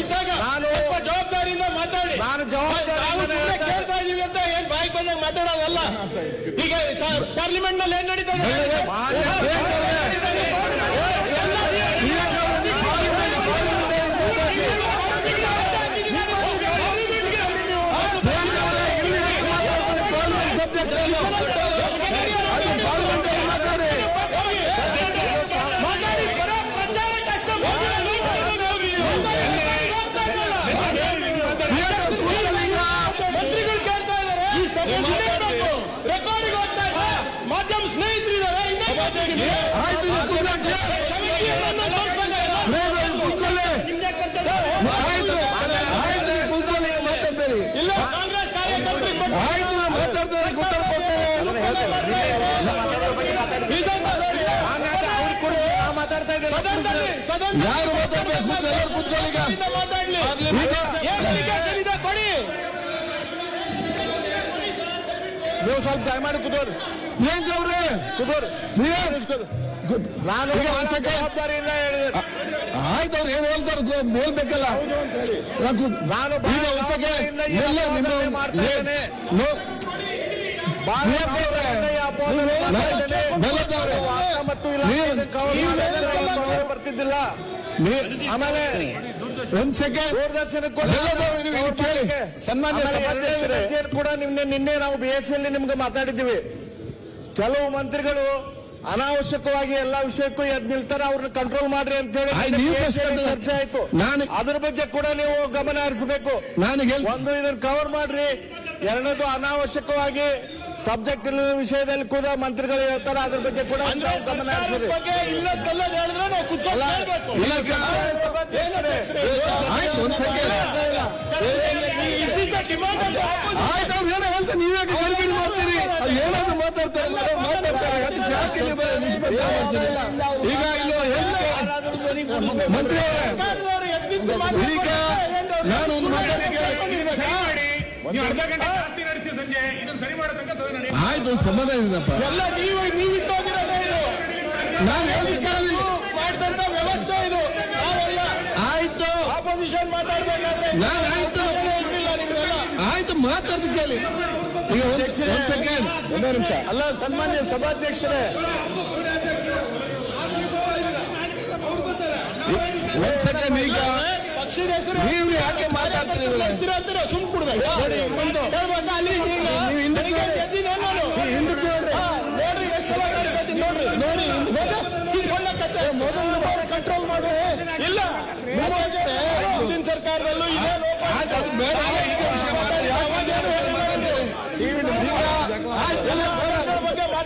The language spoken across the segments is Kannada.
ಇದ್ದಾಗ ಜವಾಬ್ದಾರಿಯಿಂದ ಮಾತಾಡಿ ನಾನು ಜವಾಬ್ದಾರಿ ಕೇಳ್ತಾ ಇದೀವಿ ಅಂತ ಏನ್ ಬಾಯಿ ಬಂದಾಗ ಮಾತಾಡೋದಲ್ಲ ಈಗ ಪಾರ್ಲಿಮೆಂಟ್ನಲ್ಲಿ ಏನ್ ನಡೀತದೆ ಮಾತಾಡಿ ಆಯ್ತು ನಾವು ಮಾತಾಡ್ತಾರೆ ಉತ್ತರ ಸದನದಲ್ಲಿ ಯಾರು ಮಾತಾಡ್ಬೇಕು ಎಲ್ಲರೂ ಕೂತ್ಕೊಳ್ಳಿ ಕೊಡಿ ನೀವು ಸ್ವಲ್ಪ ದಯಮಾಡಿ ಕೂತೋರು ಪ್ರಿಯಾಂಕ್ ಅವ್ರೆ ಕೂತೋರು ಪ್ರಿಯಾಂಕ್ ಆಯ್ತು ಅವ್ರು ಏನ್ ಹೇಳ್ತಾರೆ ಹೇಳ್ಬೇಕಲ್ಲ ಬರ್ತಿದ್ದಿಲ್ಲ. ಆಮೇಲೆ ಒಂದ್ ಸೆಕೆಂಡ್ ದೂರದರ್ಶನಕ್ಕೆ. ಸನ್ಮಾನ್ಯ ಕೂಡ ನಿಮ್ಮ ನಿನ್ನೆ ನಾವು ಬಿ ಎಸ್ ಅಲ್ಲಿ ನಿಮ್ಗೆ ಮಾತಾಡಿದ್ದೀವಿ. ಕೆಲವು ಮಂತ್ರಿಗಳು ಅನಾವಶ್ಯಕವಾಗಿ ಎಲ್ಲಾ ವಿಷಯಕ್ಕೂ ಎದ್ ನಿಲ್ತಾರೆ ಅವ್ರನ್ನ ಕಂಟ್ರೋಲ್ ಮಾಡ್ರಿ ಅಂತ ಹೇಳಿ ಚರ್ಚೆ ಆಯ್ತು. ನಾನು- ಅದ್ರ ಬಗ್ಗೆ ಕೂಡ ನೀವು ಗಮನ ಹರಿಸಬೇಕು. ಒಂದು ಇದನ್ನ ಕವರ್ ಮಾಡ್ರಿ. ಎರಡನೇದು ಅನಾವಶ್ಯಕವಾಗಿ ಸಬ್ಜೆಕ್ಟ್ ವಿಷಯದಲ್ಲಿ ಕೂಡ ಮಂತ್ರಿಗಳು ಹೇಳ್ತಾರೆ ಅದ್ರ ಬಗ್ಗೆ ಕೂಡ ಗಮನ ಹರಿಸ್ರಿ ಆಯ್ತು ಅವ್ರು ಏನೋ ಹೇಳ್ತಾರೆ ನೀವೇ ಮಾಡ್ತೀರಿ. ಏನಾದ್ರು ಮಾತಾಡ್ತಾರೆ ಮಾತಾಡ್ತಾರೆ. ಅದಕ್ಕೆ ಮಾಡ್ತೀರಿ? ಈಗ ಇಲ್ಲೋ ಮಂತ್ರಿ ಈಗ ನಾನು ಒಂದು ಜಾಸ್ತಿ. ಆಯ್ತು ಸಮಾಧಾನ ಇದಪ್ಪ ಎಲ್ಲ ನೀವು ನಾನು ಮಾಡಿದಂತ ವ್ಯವಸ್ಥೆ ಇದು. ಆಯ್ತು. ಆಪೋಸಿಷನ್ ಮಾತಾಡ್ಬೇಕಾದ್ರೆ ನಾನು ಆಯ್ತು. ಆಯ್ತು ಮಾತಾಡ್ದು ಕೇಳಿ. ಒಂದ್ ನಿಮಿಷ. ಅಲ್ಲ ಸನ್ಮಾನ್ಯ ಸಭಾಧ್ಯಕ್ಷರೇ. ಒಂದ್ ಸೆಕೆಂಡ್ ಈಗ. ನೀವು ಯಾಕೆ ಅಂತೀರ ಸುಮ್ ಕೊಡ್ಬೇಕು. ನೋಡ್ರಿ. ಎಷ್ಟು ಸಲ ನೋಡ್ರಿ. ನೋಡಿ ಮೊದಲು ಕಂಟ್ರೋಲ್ ಮಾಡಿ ಇಲ್ಲ. ನಿಮಗೆ ಹಿಂದಿನ ಸರ್ಕಾರದಲ್ಲೂ ಇದೇ ಲೋಪ ಆಯ್ತು ಅದು ಬೇಡ ಈಗ ವಿಷಯ ಮಾತಾಡಿ. ಯಾಕೆ ಯಾವಾಗೇನು ಹೇಳಿ ಮಾಡಿ. ಈಗ ಆಯ್ತು ಎಲ್ಲ ಅದ್ರ ಬಗ್ಗೆ ಮಾತಾಡಿ ಫೋಟೋನ ಹಿಂದೆ ಇವನಿಗೆ ಒಂದು ಸೆಕೆಂಡ್ ನೋಡಿ, ಮಾತಾಡಿಲ್ವಾ ಆಯ್ತು ನನಗೆ ಮಾತಾಡಿ ನೋಟಿಸ್ ಮಾಡಿ. ಎಲ್ಲರಲ್ಲ, ಮಾಧ್ಯಮದವರು ಎಲ್ಲರೂ ರೆಕಾರ್ಡ್ ಯಾವ್ದಾದ್ರು ಈ ಲೋಪದ ಬಗ್ಗೆ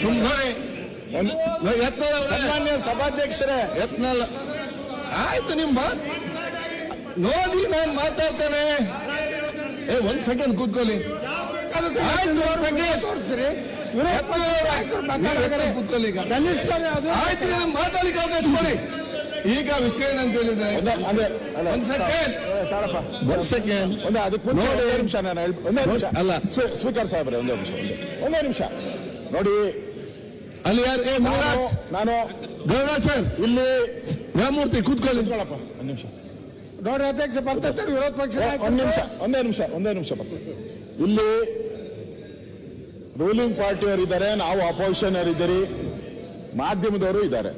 ಸುಮ್ ನೋಡಿ ಯತ್ನಾಳ್ ಅವ್ರೆ, ಸನ್ಮಾನ್ಯ ಸಭಾಧ್ಯಕ್ಷರೇ. ಯತ್ನಲ್ಲ. ಆಯ್ತು ನಿಮ್ಮ ನೋಡಿ ನಾನು ಮಾತಾಡ್ತೇನೆ. ಏ ಒಂದ್ ಸೆಕೆಂಡ್ ಕೂತ್ಕೊಳ್ಳಿ. ತೋರಿಸ್ತೀರಿ ಕೂತ್ಕೊಳ್ಳಿ ಈಗ. ಆಯ್ತು ನೀವು ಮಾತಾಡ್ಲಿಕ್ಕೆ ಅವಕಾಶ ಕೊಡಿ. ಈಗ ವಿಷಯ ಏನಂತ ಹೇಳಿದ್ರೆ ಒಂದ್ ಸೆಕೆಂಡ್ ಒಂದ್ ಸೆಕೆಂಡ್ ಒಂದೇ ಅದಕ್ಕೆ ಮುಂಚೆ ನೋಡಿ. ಒಂದೇ ನಿಮಿಷ ನಾನು ಹೇಳ್- ಒಂದೇ ನಿಮಿಷ. ಅಲ್ಲ. ಸ್ವೀಕರ್ ಸ್ಪೀಕರ್ ಸಾಹೇಬ್ರೆ ಒಂದೇ ನಿಮಿಷ ಒಂದೇ ನಿಮಿಷ. ನೋಡಿ ಅಲ್ಲಿ ಯಾರು ಏ ನಾನು ಮಹಾರಾಜ್ ನಾನು ಗೌರಾಚಾರ್ ಇಲ್ಲಿ ರಾಮಮೂರ್ತಿ ಕೂತ್ಕೊಳ್ಳಿ ಒಂದ್ ನಿಮಿಷ ನೋಡಿ ಅಧ್ಯಕ್ಷ ಬರ್ತೈತೆ ವಿರೋಧ ಪಕ್ಷ ಒಂದ್ ನಿಮಿಷ ಒಂದೇ ನಿಮಿಷ ಒಂದೇ ನಿಮಿಷ ಇಲ್ಲಿ ರೂಲಿಂಗ್ ಪಾರ್ಟಿಯವರು ಇದ್ದಾರೆ ನಾವು ಅಪೋಸಿಷನ್ ಇದ್ದೀರಿ ಮಾಧ್ಯಮದವರು ಇದ್ದಾರೆ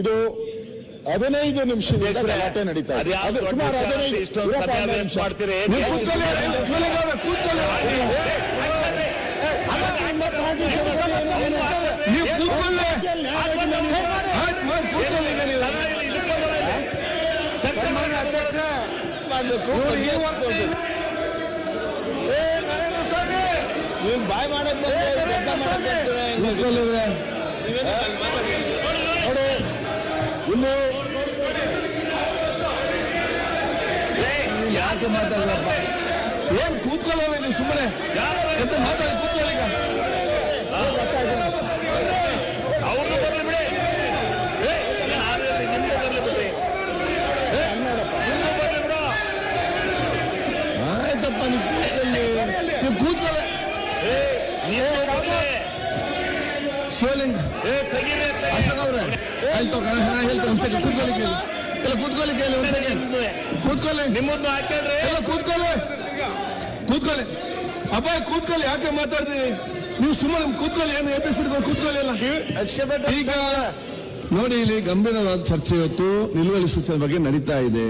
ಇದು ಹದಿನೈದು ನಿಮಿಷ ಗಲಾಟೆ ನಡೀತಾ ಇದೆ ಅದು ಸುಮಾರು ಹದಿನೈದು. ನೀವು ಕೂತ್ಕೊಳ್ಳಿ ಚರ್ಚೆ ಮಾಡಿ ಅಧ್ಯಕ್ಷ ನರೇಂದ್ರ ಸ್ವಾಮಿ ನೀವು ಬಾಯ್ ಮಾಡಕ್ ನೋಡಿ ಇಲ್ಲಿ ಯಾಕೆ ಮಾತಾಡಲಪ್ಪ ಏನ್ ಕೂತ್ಕೊಳ್ಳೋಲ್ಲ ನೀವು ಸುಮ್ಮನೆ ಎಂತ ಮಾತಾಡಿ ಕೂತ್ಕೊಳ್ಳಿ ಈಗ ಅವ್ರದ್ದು ಬರ್ಲಿ ಬಿಡಿ. ಬರ್ಲಿ ಬಿಡ್ರಿ ಏ, ನಿಮ್ದು ಬರ್ಲಿ ಬಿಡು. ಆಯ್ತಪ್ಪ ನೀವು ಕೂತ್ಕೊಳ್ಳಿ. ನೀವು ಕೂತ್ಕೊಳ್ಳಿ. ಏ, ನೀವು ಬರ್ಲಿ. ಶಿವಲಿಂಗ್. ಏ ತೆಗೀರಿ ತೆಗೀರಿ. ಅಶೋಕ್ ಅವ್ರೆ ಆಯ್ತು ಹೇಳ್ತೀನಿ ಹೇಳ್ತೇನೆ ಒಂದ್ ಸೆಕೆಂಡ್ ಕೂತ್ಕೊಳ್ಳಿ ಕೇಳಿ. ಎಲ್ಲ ಕೂತ್ಕೊಳ್ಳಿ ಕೇಳಿ ಒಂದ್ ಕೂತ್ಕೊಳ್ಳಿ. ನಿಮ್ಮದ್ದು ಹಾಕ್ಯಾಡ್ರಿ ಎಲ್ಲ ಕೂತ್ಕೊಳ್ಳಿ. ಕೂತ್ಕೊಳ್ಳಿ. ಅಪ್ಪಾ ಕೂತ್ಕೊಳ್ಳಿ ಯಾಕೆ ಮಾತಾಡ್ತೀರಿ ನೀವು ಸುಮ್ಮನೆ ಕೂತ್ಕೊಳ್ಳಿ ಏನು ಎಪಿಸೋಡ್ ಕೂತ್ಕೊಳ್ಳಿ ಎಲ್ಲ. ಈಗ ನೋಡಿ ಇಲ್ಲಿ ಗಂಭೀರವಾದ ಚರ್ಚೆ ಇವತ್ತು ನಿಲುವಳಿ ಸೂಚನೆ ಬಗ್ಗೆ ನಡೀತಾ ಇದೆ.